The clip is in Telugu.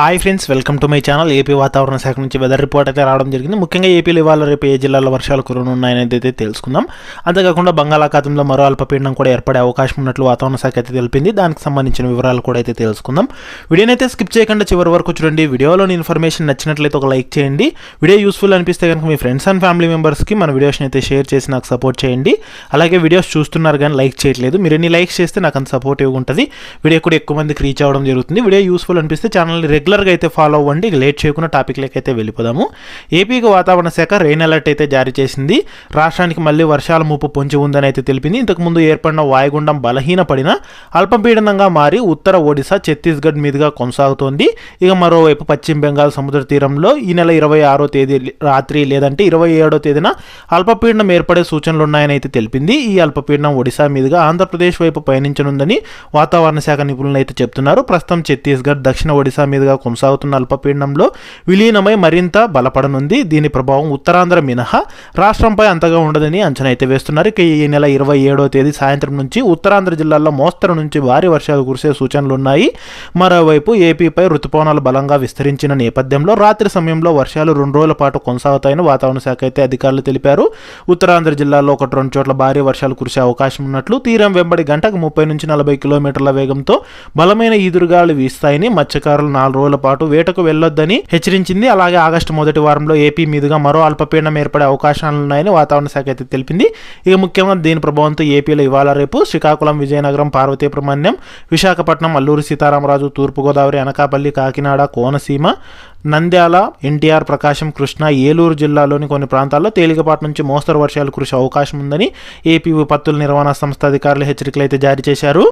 Hi friends welcome to my channel. AP వాతావరణ శాఖ నుంచి వెదర్ రిపోర్ట్ అయితే రావడం జరిగింది. ముఖ్యంగా ఏపీలో ఇవాళ రేపు ఏ జిల్లాలో వర్షాలు కురనున్నాయని అయితే తెలుసుకుందాం. అంతేకాకుండా బంగాళాఖాతంలో మరో అల్పపీడనం కూడా ఏర్పడే అవకాశం ఉన్నట్లు వాతావరణ శాఖ అయితే తెలిపింది. దానికి సంబంధించిన వివరాలు కూడా అయితే తెలుసుకుందాం. వీడియోని అయితే స్కిప్ చేయకుండా చివరి వరకు చూడండి. వీడియోలోని ఇన్ఫర్మేషన్ నచ్చినట్లయితే ఒక లైక్ చేయండి. వీడియో యూస్ఫుల్ అనిపిస్తే కనుక మీ ఫ్రెండ్స్ అండ్ ఫ్యామిలీ మెంబర్స్కి మన వీడియోస్ని అయితే షేర్ చేసి నాకు సపోర్ట్ చేయండి. అలాగే వీడియోస్ చూస్తున్నారు కానీ లైక్ చేయట్లేదు. మీరు ఎన్ని లైక్స్ చేస్తే నాకు అంత సపోర్టివ్గా ఉంటుంది. వీడియో కూడా ఎక్కువ మందికి రీచ్ అవ్వడం జరుగుతుంది. వీడియో యూస్ఫుల్ అనిపిస్తే ఛానల్ని రెగ్యులర్గా అయితే ఫాలో అవ్వండి. ఇక లేట్ చేయకుండా టాపిక్లకి అయితే వెళ్ళిపోదాము. ఏపీకి వాతావరణ శాఖ రెయిన్ అలర్ట్ అయితే జారీ చేసింది. రాష్ట్రానికి మళ్ళీ వర్షాల ముప్పు పొంచి ఉందని అయితే తెలిపింది. ఇంతకుముందు ఏర్పడిన వాయుగుండం బలహీనపడిన అల్పపీడనంగా మారి ఉత్తర ఒడిశా ఛత్తీస్గఢ్ మీదుగా కొనసాగుతోంది. ఇక మరోవైపు పశ్చిమ బెంగాల్ సముద్ర తీరంలో ఈ నెల ఇరవై ఆరో తేదీ రాత్రి లేదంటే ఇరవై ఏడో తేదీన అల్పపీడనం ఏర్పడే సూచనలు ఉన్నాయని అయితే తెలిపింది. ఈ అల్పపీడనం ఒడిశా మీదుగా ఆంధ్రప్రదేశ్ వైపు పయనించనుందని వాతావరణ శాఖ నిపుణులు అయితే చెప్తున్నారు. ప్రస్తుతం ఛత్తీస్గఢ్ దక్షిణ ఒడిశా మీదుగా కొనసాగుతున్న అల్పపీడనంలో విలీనమై మరింత బలపడనుంది. దీని ప్రభావం ఉత్తరాంధ్ర మినహా రాష్ట్రంపై అంతగా ఉండదని అంచనా అయితే వేస్తున్నారు. ఇక ఈ నెల ఇరవై ఏడో తేదీ సాయంత్రం నుంచి ఉత్తరాంధ్ర జిల్లాల్లో మోస్తరు నుంచి భారీ వర్షాలు కురిసే సూచనలు ఉన్నాయి. మరోవైపు ఏపీపై రుతుపవనాలు బలంగా విస్తరించిన నేపథ్యంలో రాత్రి సమయంలో వర్షాలు రెండు రోజుల పాటు కొనసాగుతాయని వాతావరణ శాఖ అయితే అధికారులు తెలిపారు. ఉత్తరాంధ్ర జిల్లాలో ఒకటి రెండు చోట్ల భారీ వర్షాలు కురిసే అవకాశం ఉన్నట్లు తీరం వెంబడి గంటకు ముప్పై నుంచి నలభై కిలోమీటర్ల వేగంతో బలమైన ఈదురుగాలు వీస్తాయని మత్స్యకారులు నాలుగు రోజుల పాటు వేటకు వెళ్ళొద్దని హెచ్చరించింది. అలాగే ఆగస్టు మొదటి వారంలో ఏపీ మీదుగా మరో అల్పపీడనం ఏర్పడే అవకాశాలున్నాయని వాతావరణ శాఖ అయితే తెలిపింది. ఇక ముఖ్యంగా దీని ప్రభావంతో ఏపీలో ఇవాళ రేపు శ్రీకాకుళం విజయనగరం పార్వతీపురమణ్యం విశాఖపట్నం అల్లూరి సీతారామరాజు తూర్పుగోదావరి అనకాపల్లి కాకినాడ కోనసీమ నంద్యాల ఎన్టీఆర్ ప్రకాశం కృష్ణా ఏలూరు జిల్లాలోని కొన్ని ప్రాంతాల్లో తేలికపాటి నుంచి మోస్తరు వర్షాలు కురిసే అవకాశం ఉందని ఏపీ విపత్తుల నిర్వహణ సంస్థ అధికారులు హెచ్చరికలు అయితే జారీ చేశారు.